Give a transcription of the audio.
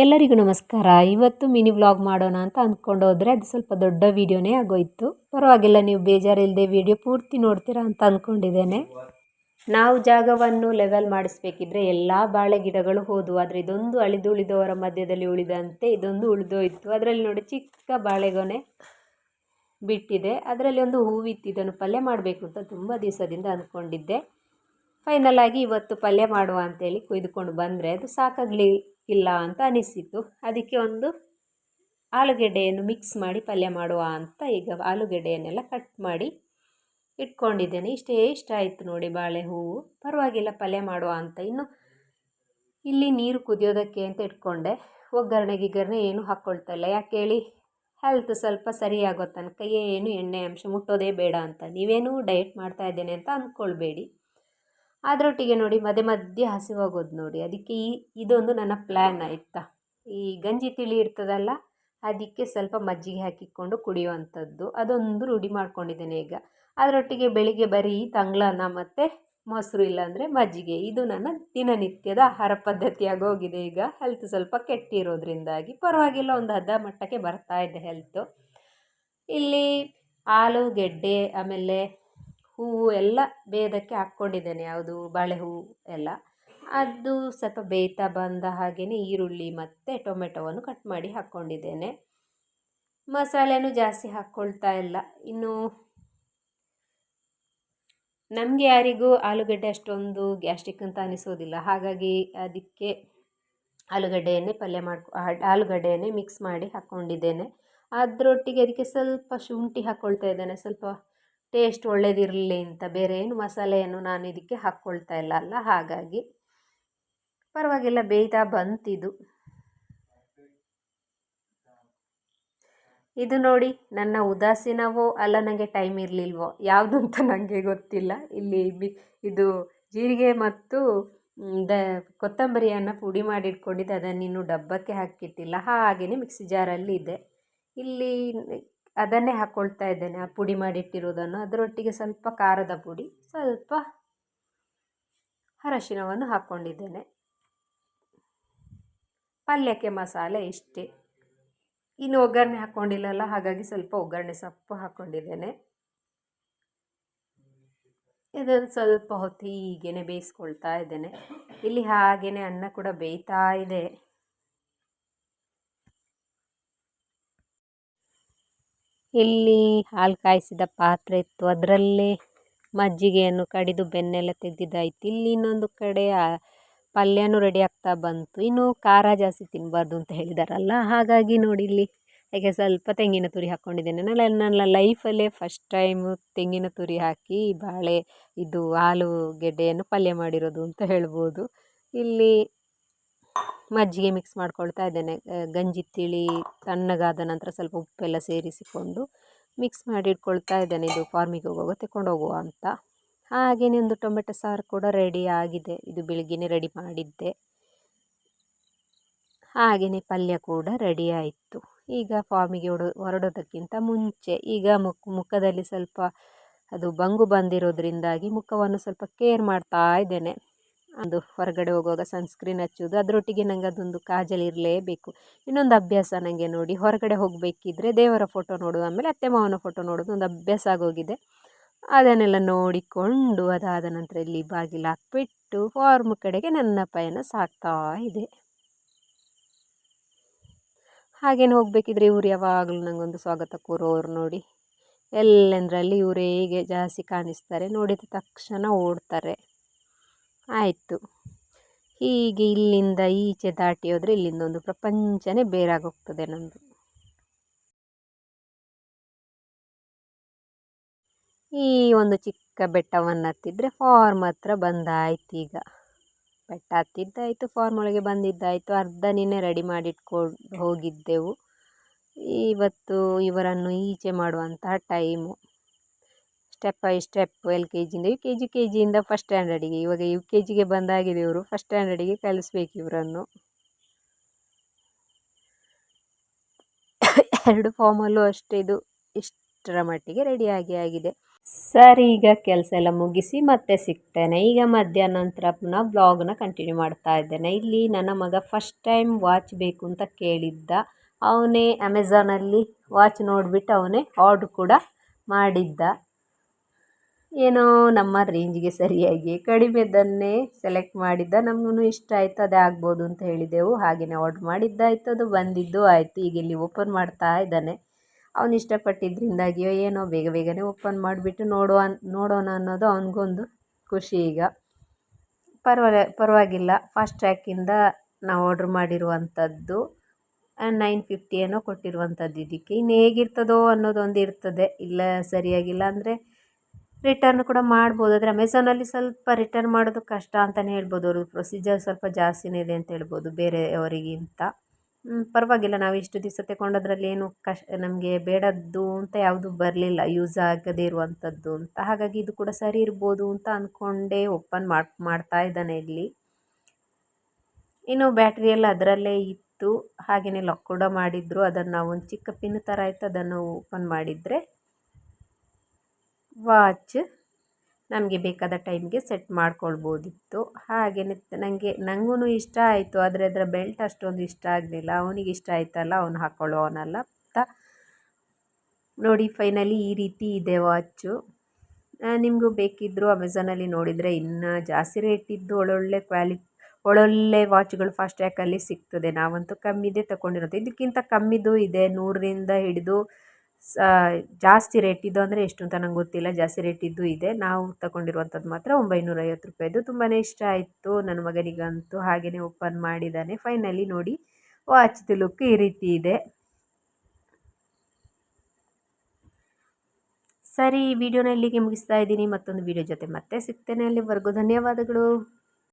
ಎಲ್ಲರಿಗೂ ನಮಸ್ಕಾರ. ಇವತ್ತು ಮಿನಿ ವ್ಲಾಗ್ ಮಾಡೋಣ ಅಂತ ಅಂದ್ಕೊಂಡು ಹೋದರೆ ಅದು ಸ್ವಲ್ಪ ದೊಡ್ಡ ವೀಡಿಯೋನೇ ಆಗೋಯ್ತು. ಪರವಾಗಿಲ್ಲ, ನೀವು ಬೇಜಾರಿಲ್ಲದೆ ವಿಡಿಯೋ ಪೂರ್ತಿ ನೋಡ್ತೀರಾ ಅಂತ ಅಂದ್ಕೊಂಡಿದ್ದೇನೆ. ನಾವು ಜಾಗವನ್ನು ಲೆವೆಲ್ ಮಾಡಿಸ್ಬೇಕಿದ್ರೆ ಎಲ್ಲ ಬಾಳೆ ಗಿಡಗಳು ಹೋದವು ಆದರೆ ಇದೊಂದು ಅಳಿದುಳಿದವರ ಮಧ್ಯದಲ್ಲಿ ಉಳಿದಂತೆ ಇದೊಂದು ಉಳಿದೋಯಿತು. ಅದರಲ್ಲಿ ನೋಡಿ ಚಿಕ್ಕ ಬಾಳೆಗೊನೆ ಬಿಟ್ಟಿದೆ. ಅದರಲ್ಲಿ ಒಂದು ಹೂವಿತ್ತು, ಇದನ್ನು ಪಲ್ಯ ಮಾಡಬೇಕು ಅಂತ ತುಂಬ ದಿವಸದಿಂದ ಅಂದ್ಕೊಂಡಿದ್ದೆ. ಫೈನಲ್ ಆಗಿ ಇವತ್ತು ಪಲ್ಯ ಮಾಡುವ ಅಂತೇಳಿ ಕೊಯ್ದುಕೊಂಡು ಬಂದರೆ ಅದು ಸಾಕಾಗಲಿ ಇಲ್ಲ ಅಂತ ಅನಿಸಿತು ಅದಕ್ಕೆ ಒಂದು ಆಲೂಗೆಡ್ಡೆಯನ್ನು ಮಿಕ್ಸ್ ಮಾಡಿ ಪಲ್ಯ ಮಾಡುವ ಅಂತ ಈಗ ಆಲೂಗೆಡ್ಡೆಯನ್ನೆಲ್ಲ ಕಟ್ ಮಾಡಿ ಇಟ್ಕೊಂಡಿದ್ದೇನೆ. ಇಷ್ಟೇ ಇಷ್ಟ ಆಯಿತು ನೋಡಿ ಬಾಳೆ ಹೂವು. ಪರವಾಗಿಲ್ಲ ಪಲ್ಯ ಮಾಡುವ ಅಂತ. ಇನ್ನು ಇಲ್ಲಿ ನೀರು ಕುದಿಯೋದಕ್ಕೆ ಅಂತ ಇಟ್ಕೊಂಡೆ. ಒಗ್ಗರಣೆ ಗಿಗ್ಗರಣೆ ಏನು ಹಾಕ್ಕೊಳ್ತಾ ಇಲ್ಲ. ಯಾಕೆ ಹೇಳಿ ಹೆಲ್ತ್ ಸ್ವಲ್ಪ ಸರಿಯಾಗೋ ತನಕ ಏನು ಎಣ್ಣೆ ಅಂಶ ಮುಟ್ಟೋದೇ ಬೇಡ ಅಂತ. ನೀವೇನು ಡಯಟ್ ಮಾಡ್ತಾ ಇದ್ದೇನೆ ಅಂತ ಅಂದ್ಕೊಳ್ಬೇಡಿ. ಅದರೊಟ್ಟಿಗೆ ನೋಡಿ ಮಧ್ಯೆ ಮಧ್ಯೆ ಹಸಿವಾಗೋದು ನೋಡಿ. ಅದಕ್ಕೆ ಈ, ಇದೊಂದು ನನ್ನ ಪ್ಲ್ಯಾನ್ ಆಯಿತಾ? ಈ ಗಂಜಿ ತಿಳಿ ಇರ್ತದಲ್ಲ, ಅದಕ್ಕೆ ಸ್ವಲ್ಪ ಮಜ್ಜಿಗೆ ಹಾಕಿಕೊಂಡು ಕುಡಿಯುವಂಥದ್ದು. ಅದೊಂದು ರೂಢಿ ಮಾಡ್ಕೊಂಡಿದ್ದೇನೆ ಈಗ. ಅದರೊಟ್ಟಿಗೆ ಬೆಳಿಗ್ಗೆ ಬರೀ ತಂಗ್ಳನ್ನ ಮತ್ತು ಮೊಸರು ಇಲ್ಲಾಂದರೆ ಮಜ್ಜಿಗೆ. ಇದು ನನ್ನ ದಿನನಿತ್ಯದ ಆಹಾರ ಪದ್ಧತಿಯಾಗಿ ಹೋಗಿದೆ ಈಗ. ಹೆಲ್ತ್ ಸ್ವಲ್ಪ ಕೆಟ್ಟಿರೋದ್ರಿಂದಾಗಿ ಪರವಾಗಿಲ್ಲ, ಒಂದು ಹದ ಮಟ್ಟಕ್ಕೆ ಬರ್ತಾ ಇದೆ ಹೆಲ್ತು ಇಲ್ಲಿ ಆಲೂಗೆಡ್ಡೆ, ಆಮೇಲೆ ಹೂವು ಎಲ್ಲ ಬೇಯೋದಕ್ಕೆ ಹಾಕ್ಕೊಂಡಿದ್ದೇನೆ, ಯಾವುದು ಬಾಳೆ ಹೂವು ಎಲ್ಲ. ಅದು ಸ್ವಲ್ಪ ಬೇಯ್ತಾ ಬಂದ ಹಾಗೆಯೇ ಈರುಳ್ಳಿ ಮತ್ತು ಟೊಮೆಟೊವನ್ನು ಕಟ್ ಮಾಡಿ ಹಾಕ್ಕೊಂಡಿದ್ದೇನೆ. ಮಸಾಲೆನೂ ಜಾಸ್ತಿ ಹಾಕ್ಕೊಳ್ತಾ ಇಲ್ಲ. ಇನ್ನು ನಮಗೆ ಯಾರಿಗೂ ಆಲೂಗಡ್ಡೆ ಅಷ್ಟೊಂದು ಗ್ಯಾಸ್ಟ್ರಿಕ್ ಅಂತ ಅನಿಸೋದಿಲ್ಲ. ಹಾಗಾಗಿ ಅದಕ್ಕೆ ಆಲೂಗಡ್ಡೆಯನ್ನೇ ಪಲ್ಯ ಮಾಡ್ಕೊ ಆಲೂಗಡ್ಡೆಯನ್ನೇ ಮಿಕ್ಸ್ ಮಾಡಿ ಹಾಕ್ಕೊಂಡಿದ್ದೇನೆ. ಅದರೊಟ್ಟಿಗೆ ಅದಕ್ಕೆ ಸ್ವಲ್ಪ ಶುಂಠಿ ಹಾಕ್ಕೊಳ್ತಾ ಇದ್ದೇನೆ. ಸ್ವಲ್ಪ ಟೇಸ್ಟ್ ಒಳ್ಳೇದಿರಲಿ ಅಂತ ಬೇರೆ ಏನು ಮಸಾಲೆಯನ್ನು ನಾನು ಇದಕ್ಕೆ ಹಾಕ್ಕೊಳ್ತಾ ಇಲ್ಲ ಅಲ್ಲ, ಹಾಗಾಗಿ ಪರವಾಗಿಲ್ಲ ಬೇಯ್ತಾ ಬಂತಿದು. ಇದು ನೋಡಿ, ನನ್ನ ಉದಾಸೀನವೋ ಅಲ್ಲ ನನಗೆ ಟೈಮ್ ಇರಲಿಲ್ವೋ? ಯಾವುದು ಅಂತ ನನಗೆ ಗೊತ್ತಿಲ್ಲ. ಇಲ್ಲಿ ಇದು ಜೀರಿಗೆ ಮತ್ತು ದ, ಕೊತ್ತಂಬರಿಯನ್ನು ಪುಡಿ ಮಾಡಿ ಇಟ್ಕೊಂಡಿದ್ದೆ ಅದನ್ನು ಇನ್ನೂ ಡಬ್ಬಕ್ಕೆ ಹಾಕಿಟ್ಟಿಲ್ಲ. ಹಾಗೆಯೇ ಮಿಕ್ಸಿ ಜಾರಲ್ಲಿ ಇದೆ ಇಲ್ಲಿ ಅದನ್ನೇ ಹಾಕ್ಕೊಳ್ತಾ ಇದ್ದೇನೆ, ಆ ಪುಡಿ ಮಾಡಿಟ್ಟಿರೋದನ್ನು ಅದರೊಟ್ಟಿಗೆ ಸ್ವಲ್ಪ ಖಾರದ ಪುಡಿ, ಸ್ವಲ್ಪ ಅರಶಿನವನ್ನು ಹಾಕ್ಕೊಂಡಿದ್ದೇನೆ ಪಲ್ಯಕ್ಕೆ ಮಸಾಲೆ ಇಷ್ಟೇ. ಇನ್ನು ಒಗ್ಗರಣೆ ಹಾಕ್ಕೊಂಡಿಲ್ಲಲ್ಲ ಹಾಗಾಗಿ ಸ್ವಲ್ಪ ಒಗ್ಗರಣೆ ಸೊಪ್ಪು ಹಾಕ್ಕೊಂಡಿದ್ದೇನೆ ಇದನ್ನು ಸ್ವಲ್ಪ ಹೊತ್ತು ಹೀಗೇ ಬೇಯಿಸ್ಕೊಳ್ತಾ ಇದ್ದೇನೆ. ಇಲ್ಲಿ ಹಾಗೆಯೇ ಅನ್ನ ಕೂಡ ಬೇಯ್ತಾ ಇದೆ. ಇಲ್ಲಿ ಹಾಲು ಕಾಯಿಸಿದ ಪಾತ್ರೆ ಇತ್ತು. ಅದರಲ್ಲೇ ಮಜ್ಜಿಗೆಯನ್ನು ಕಡಿದು ಬೆನ್ನೆಲ್ಲ ತೆಗೆದಿದ್ದಾಯ್ತು. ಇಲ್ಲಿ ಇನ್ನೊಂದು ಕಡೆ ಪಲ್ಯನೂ ರೆಡಿ ಆಗ್ತಾ ಬಂತು. ಇನ್ನು ಖಾರ ಜಾಸ್ತಿ ತಿನ್ನಬಾರ್ದು ಅಂತ ಹೇಳಿದಾರಲ್ಲ? ಹಾಗಾಗಿ ನೋಡಿ ಇಲ್ಲಿ ಹಾಗೆ ಸ್ವಲ್ಪ ತೆಂಗಿನ ತುರಿ ಹಾಕ್ಕೊಂಡಿದ್ದೇನೆ ನಾನು ನನ್ನ ಲೈಫಲ್ಲೇ ಫಸ್ಟ್ ಟೈಮು ತೆಂಗಿನ ತುರಿ ಹಾಕಿ ಬಾಳೆ, ಇದು ಆಲೂಗೆಡ್ಡೆಯನ್ನು ಪಲ್ಯ ಮಾಡಿರೋದು ಅಂತ ಹೇಳ್ಬೋದು. ಇಲ್ಲಿ ಮಜ್ಜಿಗೆ ಮಿಕ್ಸ್ ಮಾಡ್ಕೊಳ್ತಾ ಇದ್ದೇನೆ. ಗಂಜಿ ತಿಳಿ, ತಣ್ಣಗಾದ ನಂತರ ಸ್ವಲ್ಪ ಉಪ್ಪೆಲ್ಲ ಸೇರಿಸಿಕೊಂಡು ಮಿಕ್ಸ್ ಮಾಡಿ ಇಟ್ಕೊಳ್ತಾ ಇದ್ದೇನೆ. ಇದು ಫಾರ್ಮಿಗೆ ಹೋಗುವಾಗ ತಗೊಂಡು ಹೋಗುವ ಅಂತ. ಹಾಗೆಯೇ ಒಂದು ಟೊಮೆಟೊ ಸಾರು ಕೂಡ ರೆಡಿ ಆಗಿದೆ. ಇದು ಬೆಳಿಗ್ಗೆನೇ ರೆಡಿ ಮಾಡಿದ್ದೆ. ಹಾಗೆಯೇ ಪಲ್ಯ ಕೂಡ ರೆಡಿ ಆಯಿತು. ಈಗ ಫಾರ್ಮಿಗೆ ಹೊಡ, ಹೊರಡೋದಕ್ಕಿಂತ ಮುಂಚೆ, ಈಗ ಮುಖ ಮುಖದಲ್ಲಿ ಸ್ವಲ್ಪ ಅದು ಬಂಗು ಬಂದಿರೋದ್ರಿಂದಾಗಿ ಮುಖವನ್ನು ಸ್ವಲ್ಪ ಕೇರ್ ಮಾಡ್ತಾ ಇದ್ದೇನೆ. ಅದು ಹೊರಗಡೆ ಹೋಗುವಾಗ ಸನ್ಸ್ಕ್ರೀನ್ ಹಚ್ಚೋದು ಅದರೊಟ್ಟಿಗೆ ನನಗೆ ಅದೊಂದು ಕಾಜಲ್ ಇರಲೇಬೇಕು. ಇನ್ನೊಂದು ಅಭ್ಯಾಸ ನನಗೆ ನೋಡಿ, ಹೊರಗಡೆ ಹೋಗಬೇಕಿದ್ರೆ ದೇವರ ಫೋಟೋ ನೋಡೋದು ಆಮೇಲೆ ಅತ್ತೆ ಮಾವನ ಫೋಟೋ ನೋಡೋದು ಒಂದು ಅಭ್ಯಾಸ ಆಗೋಗಿದೆ. ಅದನ್ನೆಲ್ಲ ನೋಡಿಕೊಂಡು ಅದಾದ ನಂತರ ಇಲ್ಲಿ ಬಾಗಿಲು ಹಾಕ್ಬಿಟ್ಟು ಫಾರ್ಮ್ ಕಡೆಗೆ ನನ್ನ ಪಯಣ ಸಾಕ್ತಾ ಇದೆ. ಹಾಗೇನು ಹೋಗಬೇಕಿದ್ರೆ ಇವ್ರು ಯಾವಾಗಲೂ ನನಗೊಂದು ಸ್ವಾಗತ ಕೋರೋರು ನೋಡಿ. ಎಲ್ಲೆಂದರಲ್ಲಿ ಇವರೇ ಹೀಗೆ ಜಾಸ್ತಿ ಕಾಣಿಸ್ತಾರೆ ನೋಡಿದ ತಕ್ಷಣ ಓಡ್ತಾರೆ. ಆಯಿತು. ಹೀಗೆ ಇಲ್ಲಿಂದ ಈಚೆ ದಾಟಿ ಹೋದರೆ ಇಲ್ಲಿಂದ ಒಂದು ಪ್ರಪಂಚನೇ ಬೇರಾಗೋಗ್ತದೆ ನಮ್ಮದು ಈ ಒಂದು ಚಿಕ್ಕ ಬೆಟ್ಟವನ್ನು ಹತ್ತಿದ್ರೆ ಫಾರ್ಮ್ ಹತ್ರ ಬಂದಾಯ್ತು ಈಗ. ಬೆಟ್ಟ ಹತ್ತಿದ್ದಾಯಿತು, ಫಾರ್ಮ್ ಒಳಗೆ ಬಂದಿದ್ದಾಯಿತು. ಅರ್ಧ ನಿನ್ನೆ ರೆಡಿ ಮಾಡಿಟ್ಕೊಂಡು ಹೋಗಿದ್ದೆವು. ಇವತ್ತು ಇವರನ್ನು ಈಚೆ ಮಾಡುವಂತಹ time. Step by step L K ಜಿಯಿಂದ U K G K ಜಿಯಿಂದ ಫಸ್ಟ್ ಸ್ಟ್ಯಾಂಡರ್ಡಿಗೆ ಇವಾಗ ಯು ಕೆ ಜಿಗೆ ಬಂದಾಗಿದೆ ಇವರು ಫಸ್ಟ್ ಸ್ಟ್ಯಾಂಡರ್ಡಿಗೆ ಕಲಿಸ್ಬೇಕು ಇವರನ್ನು. ಎರಡು ಫಾರ್ಮಲ್ಲೂ ಅಷ್ಟೇ ಇದು, ಇಷ್ಟರ ಮಟ್ಟಿಗೆ ರೆಡಿಯಾಗಿ ಆಗಿದೆ. ಸರಿ, ಈಗ ಕೆಲಸ ಎಲ್ಲ ಮುಗಿಸಿ ಮತ್ತೆ ಸಿಗ್ತೇನೆ. ಈಗ ಮಧ್ಯಾಹ್ನ ನಂತರ ಪುನಃ ಬ್ಲಾಗ್ನ ಕಂಟಿನ್ಯೂ ಮಾಡ್ತಾ ಇದ್ದೇನೆ. ಇಲ್ಲಿ ನನ್ನ ಮಗ ಫಸ್ಟ್ ಟೈಮ್ ವಾಚ್ ಬೇಕು ಅಂತ ಕೇಳಿದ್ದ. ಅವನೇ ಅಮೆಝಾನಲ್ಲಿ ವಾಚ್ ನೋಡಿಬಿಟ್ಟು ಅವನೇ ಆರ್ಡ್ರ್ ಕೂಡ ಮಾಡಿದ್ದ. ಏನೋ ನಮ್ಮ ರೇಂಜ್ಗೆ ಸರಿಯಾಗಿ ಕಡಿಮೆದನ್ನೇ ಸೆಲೆಕ್ಟ್ ಮಾಡಿದ್ದ ನಮಗೂ ಇಷ್ಟ ಆಯಿತು, ಅದೇ ಆಗ್ಬೋದು ಅಂತ ಹೇಳಿದೆವು. ಹಾಗೆಯೇ ಆರ್ಡ್ರ್ ಮಾಡಿದ್ದಾಯಿತು, ಅದು ಬಂದಿದ್ದು ಆಯಿತು. ಈಗ ಇಲ್ಲಿ ಓಪನ್ ಮಾಡ್ತಾ ಇದ್ದಾನೆ. ಅವನು ಇಷ್ಟಪಟ್ಟಿದ್ದರಿಂದಾಗಿಯೋ ಏನೋ ಬೇಗ ಬೇಗನೆ ಓಪನ್ ಮಾಡಿಬಿಟ್ಟು ನೋಡುವ, ನೋಡೋಣ ಅನ್ನೋದು ಅವನಿಗೊಂದು ಖುಷಿ ಈಗ. ಪರವಾಗಿಲ್ಲ. ಪರವಾಗಿಲ್ಲ ಫಾಸ್ಟ್ ಟ್ರ್ಯಾಕಿಂದ ನಾವು ಆರ್ಡ್ರ್ ಮಾಡಿರುವಂಥದ್ದು ನೈನ್ ಫಿಫ್ಟಿ ಏನೋ ಕೊಟ್ಟಿರುವಂಥದ್ದು ಇದಕ್ಕೆ. ಇನ್ನು ಹೇಗಿರ್ತದೋ ಅನ್ನೋದೊಂದು ಇರ್ತದೆ ಇಲ್ಲ ಸರಿಯಾಗಿಲ್ಲ ಅಂದರೆ ರಿಟರ್ನ್ ಕೂಡ ಮಾಡ್ಬೋದು. ಆದರೆ ಅಮೆಝಾನಲ್ಲಿ ಸ್ವಲ್ಪ ರಿಟರ್ನ್ ಮಾಡೋದು ಕಷ್ಟ ಅಂತಲೇ ಹೇಳ್ಬೋದು ಅವರು. ಪ್ರೊಸೀಜರ್ ಸ್ವಲ್ಪ ಜಾಸ್ತಿನೇ ಇದೆ ಅಂತ ಹೇಳ್ಬೋದು ಬೇರೆಯವರಿಗಿಂತ. ಪರವಾಗಿಲ್ಲ, ನಾವು ಇಷ್ಟು ದಿವಸ ತಗೊಂಡದ್ರಲ್ಲಿ ಏನು ಕಷ್, ನಮಗೆ ಬೇಡದ್ದು ಅಂತ ಯಾವುದು ಬರಲಿಲ್ಲ. ಯೂಸ್ ಆಗದೇ ಇರುವಂಥದ್ದು ಅಂತ. ಹಾಗಾಗಿ ಇದು ಕೂಡ ಸರಿ ಇರ್ಬೋದು ಅಂತ ಅಂದ್ಕೊಂಡೇ ಓಪನ್ ಮಾಡಿ, ಮಾಡ್ತಾ ಇದ್ದಾನೆ ಇಲ್ಲಿ. ಇನ್ನು ಬ್ಯಾಟ್ರಿ ಎಲ್ಲ ಅದರಲ್ಲೇ ಇತ್ತು. ಹಾಗೆಯೇ ಲಾಕ್ ಕೂಡ ಮಾಡಿದ್ರು. ಅದನ್ನು ನಾವು ಒಂದು ಚಿಕ್ಕ ಪಿನ್ ಥರ ಇತ್ತು ಅದನ್ನು ಓಪನ್ ಮಾಡಿದರೆ ವಾಚ್ ನಮಗೆ ಬೇಕಾದ ಟೈಮ್ಗೆ ಸೆಟ್ ಮಾಡ್ಕೊಳ್ಬೋದಿತ್ತು. ಹಾಗೆಯೇ ನನಗೆ ನನಗೂ ಇಷ್ಟ ಆಯಿತು. ಆದರೆ ಅದರ ಬೆಲ್ಟ್ ಅಷ್ಟೊಂದು ಇಷ್ಟ ಆಗಲಿಲ್ಲ. ಅವನಿಗೆ ಇಷ್ಟ ಆಯ್ತಲ್ಲ, ಅವನು ಹಾಕ್ಕೊಳ್ಳೋವನಲ್ಲ ಅಂತ. ನೋಡಿ, ಫೈನಲಿ ಈ ರೀತಿ ಇದೆ ವಾಚು ನಿಮಗೂ ಬೇಕಿದ್ದರೂ ಅಮೆಝಾನಲ್ಲಿ ನೋಡಿದರೆ ಇನ್ನೂ ಜಾಸ್ತಿ ರೇಟಿದ್ದು ಒಳ್ಳೊಳ್ಳೆ ಕ್ವಾಲಿ, ಒಳ್ಳೊಳ್ಳೆ ವಾಚ್ಗಳು ಫಾಸ್ಟ್ ಟ್ರ್ಯಾಕಲ್ಲಿ ಸಿಗ್ತದೆ. ನಾವಂತೂ ಕಮ್ಮಿದೇ ತಗೊಂಡಿರೋದು. ಇದಕ್ಕಿಂತ ಕಮ್ಮಿದು ಇದೆ. ನೂರರಿಂದ ಹಿಡಿದು ಜಾಸ್ತಿ ರೇಟಿದ್ದು ಅಂದರೆ ಎಷ್ಟು ಅಂತ ನಂಗೆ ಗೊತ್ತಿಲ್ಲ. ಜಾಸ್ತಿ ರೇಟಿದ್ದು ಇದೆ ನಾವು ತಗೊಂಡಿರುವಂಥದ್ದು ಮಾತ್ರ ಒಂಬೈನೂರ ಐವತ್ತು ರೂಪಾಯಿದು. ತುಂಬಾ ಇಷ್ಟ ಆಯಿತು ನನ್ನ ಮಗನಿಗಂತೂ. ಹಾಗೆಯೇ ಓಪನ್ ಮಾಡಿದ್ದಾನೆ ಫೈನಲಿ ನೋಡಿ ವಾಚ್ದು ಲುಕ್ ಈ ರೀತಿ ಇದೆ. ಸರಿ, ಈ ವಿಡಿಯೋನ ಇಲ್ಲಿಗೆ ಮುಗಿಸ್ತಾ ಇದ್ದೀನಿ. ಮತ್ತೊಂದು ವಿಡಿಯೋ ಜೊತೆ ಮತ್ತೆ ಸಿಗ್ತೇನೆ ಅಲ್ಲಿವರೆಗೂ. ಧನ್ಯವಾದಗಳು.